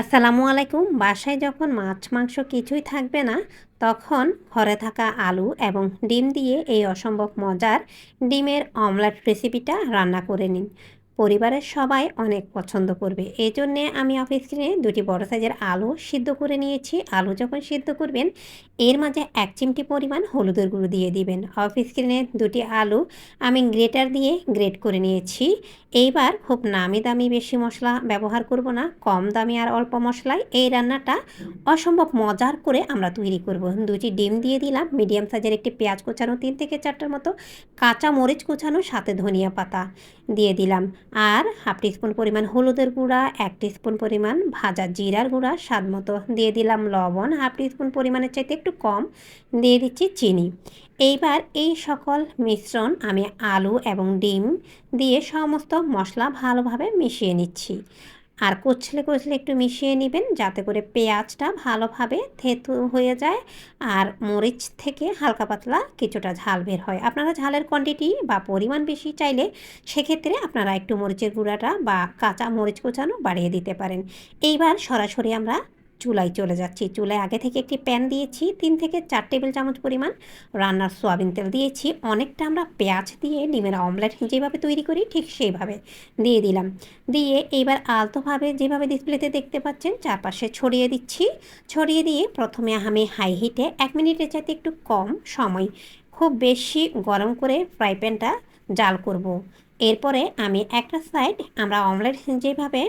আসসালামু আলাইকুম। বাসায় যখন মাছ, মাংস কিছুই থাকবে না, তখন ঘরে থাকা আলু এবং ডিম দিয়ে এই অসম্ভব মজার ডিমের অমলেট রেসিপিটা রান্না করে নিন। পরিবারের সবাই অনেক পছন্দ করবে। এই জন্যে আমি অফিস স্ক্রিনে দুটি বড় সাইজের আলু সিদ্ধ করে নিয়েছি। আলু যখন সিদ্ধ করবেন, এর মাঝে এক চিমটি পরিমাণ হলুদের গুঁড়ো দিয়ে দিবেন। অফিস স্ক্রিনে দুটি আলু আমি গ্রেটার দিয়ে গ্রেট করে নিয়েছি। এইবার খুব নামি দামি বেশি মশলা ব্যবহার করব না, কম দামি আর অল্প মশলায় এই রান্নাটা অসম্ভব মজার করে আমরা তৈরি করব। দুটি ডিম দিয়ে দিলাম মিডিয়াম সাইজের একটি পেঁয়াজ কোচানো তিন থেকে চারটার মতো কাঁচা মরিচ কোচানো সাথে ধনিয়া পাতা দিয়ে দিলাম। আর হাফ টিস্পুন পরিমাণ হলুদের গুঁড়া, এক টিস্পুন পরিমাণ ভাজা জিরার গুঁড়া, স্বাদ মতো দিয়ে দিলাম লবণ। হাফ টিস্পুন পরিমাণের চাইতে একটু কম দিয়ে দিচ্ছি চিনি। এইবার এই সকল মিশ্রণ আমি আলু এবং ডিম দিয়ে সমস্ত মশলা ভালোভাবে মিশিয়ে নিচ্ছি। আর কচলে কচলে একটু মিশিয়ে নেবেন যাতে করে পেঁয়াজটা ভালোভাবে থেতু হয়ে যায় আর মরিচ থেকে হালকা পাতলা কিছুটা ঝাল বের হয়। আপনারা ঝালের কোয়ান্টিটি বা পরিমাণ বেশি চাইলে সেক্ষেত্রে আপনারা একটু মরিচের গুঁড়াটা বা কাঁচা মরিচ কোচানো বাড়িয়ে দিতে পারেন। এইবার সরাসরি আমরা চুলায় চলে যাচ্ছি। চুলায় আগে থেকে একটি প্যান দিয়েছি, তিন থেকে চার টেবিল চামচ পরিমাণ রান্নার সোয়াবিন তেল দিয়েছি। অনেকটা আমরা পেঁয়াজ দিয়ে ডিমের অমলেট যেভাবে তৈরি করি ঠিক সেইভাবে দিয়ে দিলাম। দিয়ে এইবার আলতোভাবে যেভাবে ডিসপ্লেতে দেখতে পাচ্ছেন চারপাশে ছড়িয়ে দিচ্ছি। ছড়িয়ে দিয়ে প্রথমে আমি হাই হিটে এক মিনিটের চাইতে একটু কম সময় খুব বেশি গরম করে ফ্রাই প্যানটা জাল করব। এরপরে আমি একটা সাইড আমরা অমলেট যেভাবে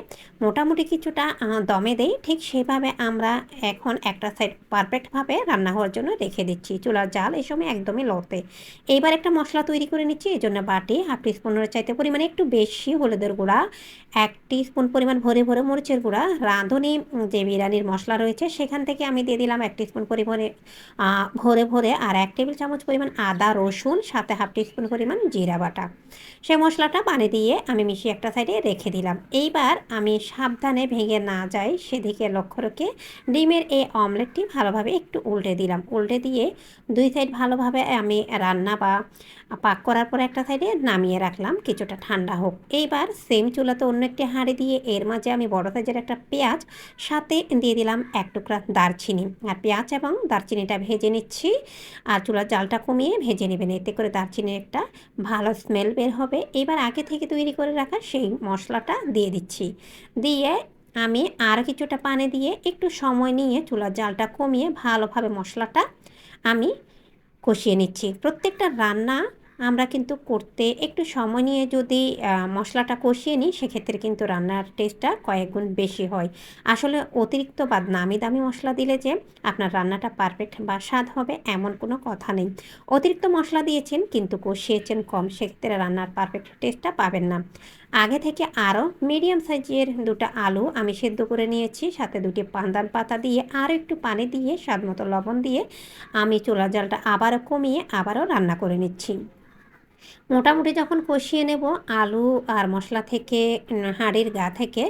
মোটামুটি কিছুটা দমে দেই, ঠিক সেভাবে আমরা এখন একটা সাইড পারফেক্টভাবে রান্না হওয়ার জন্য রেখে দিচ্ছি। চুলার জাল এই সময় একদমই লড়তে। এইবার একটা মশলা তৈরি করে নিচ্ছি, এই জন্য বাটি হাফ টিস্পুনের চাইতে পরিমাণে একটু বেশি হলুদের গুঁড়া, এক স্পুন পরিমাণ ভরে ভরে মরিচের গুঁড়া, রাঁধুনি যে বিরিয়ানির মশলা রয়েছে সেখান থেকে আমি দিয়ে দিলাম এক স্পুন পরিমাণে ভরে ভরে আর এক টেবিল চামচ পরিমাণ আদা রসুন, সাথে হাফ টিস্পুন পরিমাণ জিরা বাটা। সে মশলাটা পানি দিয়ে আমি মিশিয়ে একটা সাইডে রেখে দিলাম। এইবার আমি সাবধানে ভেঙে না যাই সেদিকে লক্ষ্য রেখে ডিমের এই অমলেটটি ভালোভাবে একটু উল্টে দিলাম। উল্টে দিয়ে দুই সাইড ভালোভাবে আমি রান্না বা পাক করার পর একটা সাইডে নামিয়ে রাখলাম, কিছুটা ঠান্ডা হোক। এইবার সেম চুলাতে অন্য একটি হাঁড়ি দিয়ে এর মাঝে আমি বড় সাইজের একটা পেঁয়াজ, সাথে দিয়ে দিলাম এক টুকরা দারচিনি। আর পেঁয়াজ এবং দারচিনিটা ভেজে নিচ্ছি আর চুলার জালটা কমিয়ে ভেজে নেবেন। এতে করে দারচিনির একটা ভালো স্মেল বের হবে। এবার আগে থেকে তৈরি করে রাখা সেই মশলাটা দিয়ে দিচ্ছি। দিয়ে আমি আর কিছুটা পানি দিয়ে একটু সময় নিয়ে চুলার জালটা কমিয়ে ভালোভাবে মশলাটা আমি কষিয়ে নিচ্ছি। প্রত্যেকটা রান্না আমরা কিন্তু করতে একটু সময় নিয়ে যদি মশলাটা কষিয়ে নিই, সেক্ষেত্রে কিন্তু রান্নার টেস্টটা কয়েক গুণ বেশি হয়। আসলে অতিরিক্ত বা নামি দামি মশলা দিলে যে আপনার রান্নাটা পারফেক্ট বা স্বাদ হবে, এমন কোনো কথা নেই। অতিরিক্ত মশলা দিয়েছেন কিন্তু কষিয়েছেন কম, সেক্ষেত্রে রান্নার পারফেক্ট টেস্টটা পাবেন না। আগে থেকে আরও মিডিয়াম সাইজের দুটো আলু আমি সেদ্ধ করে নিয়েছি, সাথে দুটি পান্দান পাতা দিয়ে আরও একটু পানি দিয়ে স্বাদ মতো লবণ দিয়ে আমি চুলা জালটা আবারও কমিয়ে আবারও রান্না করে নিচ্ছি। মোটামুটি যখন কষিয়ে নেব আলু আর মশলা থেকে হাঁড়ির গা থেকে,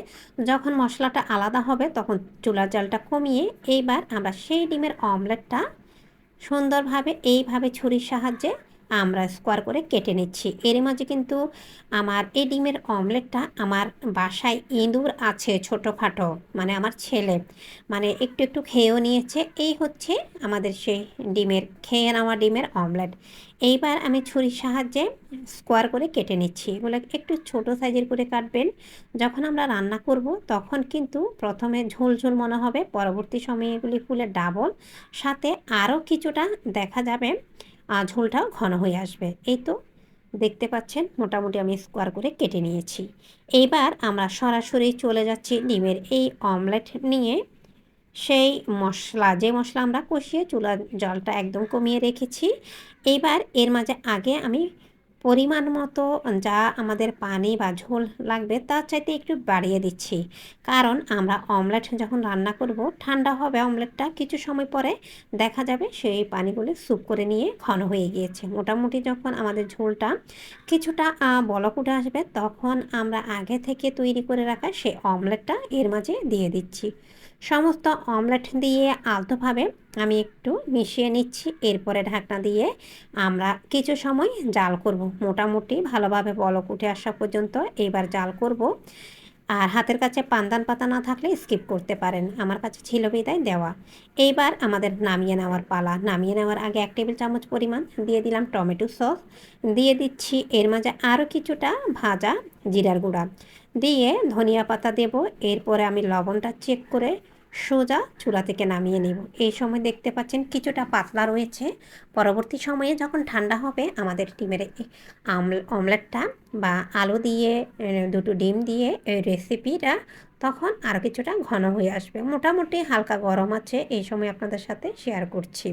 যখন মশলাটা আলাদা হবে তখন চুলার জলটা কমিয়ে এইবার আমরা সেই ডিমের অমলেটটা সুন্দরভাবে, এইভাবে ছুরির সাহায্যে আমরা স্কোয়ার করে কেটে নিচ্ছি। এর মাঝে কিন্তু আমার এই ডিমের অমলেটটা আমার বাসায় ইঁদুর আছে ছোটোখাটো মানে আমার ছেলে মানে একটু একটু খেয়েও নিয়েছে। এই হচ্ছে আমাদের সেই ডিমের, খেয়ে নেওয়া ডিমের অমলেট এইবার আমি ছুরির সাহায্যে স্কোয়ার করে কেটে নিচ্ছি। এগুলো একটু ছোট সাইজের করে কাটবেন। যখন আমরা রান্না করব, তখন কিন্তু প্রথমে ঝোল ঝোল মনে হবে। পরবর্তী সময়ে এগুলি ফুলে ডাবল সাথে আরও কিছুটা দেখা যাবে। ঝোলটাও ঘন হয়ে আসবে। এই তো দেখতে পাচ্ছেন, মোটামুটি আমি স্কোয়ার করে কেটে নিয়েছি। এইবার আমরা সরাসরি চলে যাচ্ছি ডিমের এই অমলেট নিয়ে। সেই মশলা, যে মশলা আমরা কষিয়ে চুলার জলটা একদম কমিয়ে রেখেছি। এইবার এর মাঝে আগে আমি পরিমাণ মতো যা আমাদের পানি বা ঝোল লাগবে তার চাইতে একটু বাড়িয়ে দিচ্ছি। কারণ আমরা অমলেট যখন রান্না করব, ঠান্ডা হবে অমলেটটা কিছু সময় পরে দেখা যাবে সেই পানিগুলি স্যুপ করে নিয়ে ঘন হয়ে গিয়েছে। মোটামুটি যখন আমাদের ঝোলটা কিছুটা বলক উঠে আসবে তখন আমরা আগে থেকে তৈরি করে রাখা সেই অমলেটটা এর মাঝে দিয়ে দিচ্ছি। সমস্ত অমলেট দিয়ে আলতোভাবে আমি একটু মিশিয়ে নিচ্ছি। এরপরে ঢাকনা দিয়ে আমরা কিছু সময় জাল করব। মোটামুটি ভালোভাবে বলক উঠে আসা পর্যন্ত এবার জাল করব। আর হাতের কাছে পানদান পাতা না থাকলে স্কিপ করতে পারেন। আমার কাছে ছিল বিদায়, দেওয়া। এইবার আমাদের নামিয়ে নেওয়ার পালা। নামিয়ে নেওয়ার আগে এক টেবিল চামচ পরিমাণ দিয়ে দিলাম টমেটো সস। দিয়ে দিচ্ছি এর মাঝে আরও কিছুটা ভাজা জিরার গুঁড়া। দিয়ে ধনিয়া পাতা দেব। এরপরে আমি লবণটা চেক করে সোজা চুলা থেকে নামিয়ে নেব। এই সময় দেখতে পাচ্ছেন কিছুটা পাতলা রয়েছে। পরবর্তী সময়ে যখন ঠান্ডা হবে, আমাদের ডিমের অমলেটটা বা আলু দিয়ে দুটো ডিম দিয়ে এই রেসিপিটা তখন আরও কিছুটা ঘন হয়ে আসবে। মোটামুটি হালকা গরম আছে, এই সময় আপনাদের সাথে শেয়ার করছি।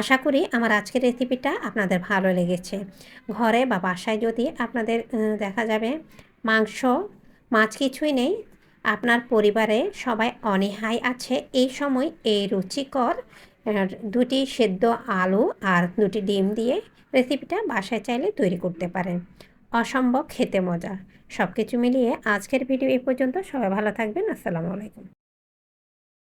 আশা করি আমার আজকের রেসিপিটা আপনাদের ভালো লেগেছে। ঘরে বা বাসায় যদি আপনাদের দেখা যাবে মাংস, মাছ কিছুই নেই আপনার পরিবারে সবাই অনীহায় আছে, এই সময় এই রুচিকর দুটি সেদ্ধ আলু আর দুটি ডিম দিয়ে রেসিপিটা বাসায় চাইলে তৈরি করতে পারেন। অসম্ভব খেতে মজা। সব কিছু মিলিয়ে আজকের ভিডিও এই পর্যন্ত। সবাই ভালো থাকবেন। আসসালামু আলাইকুম।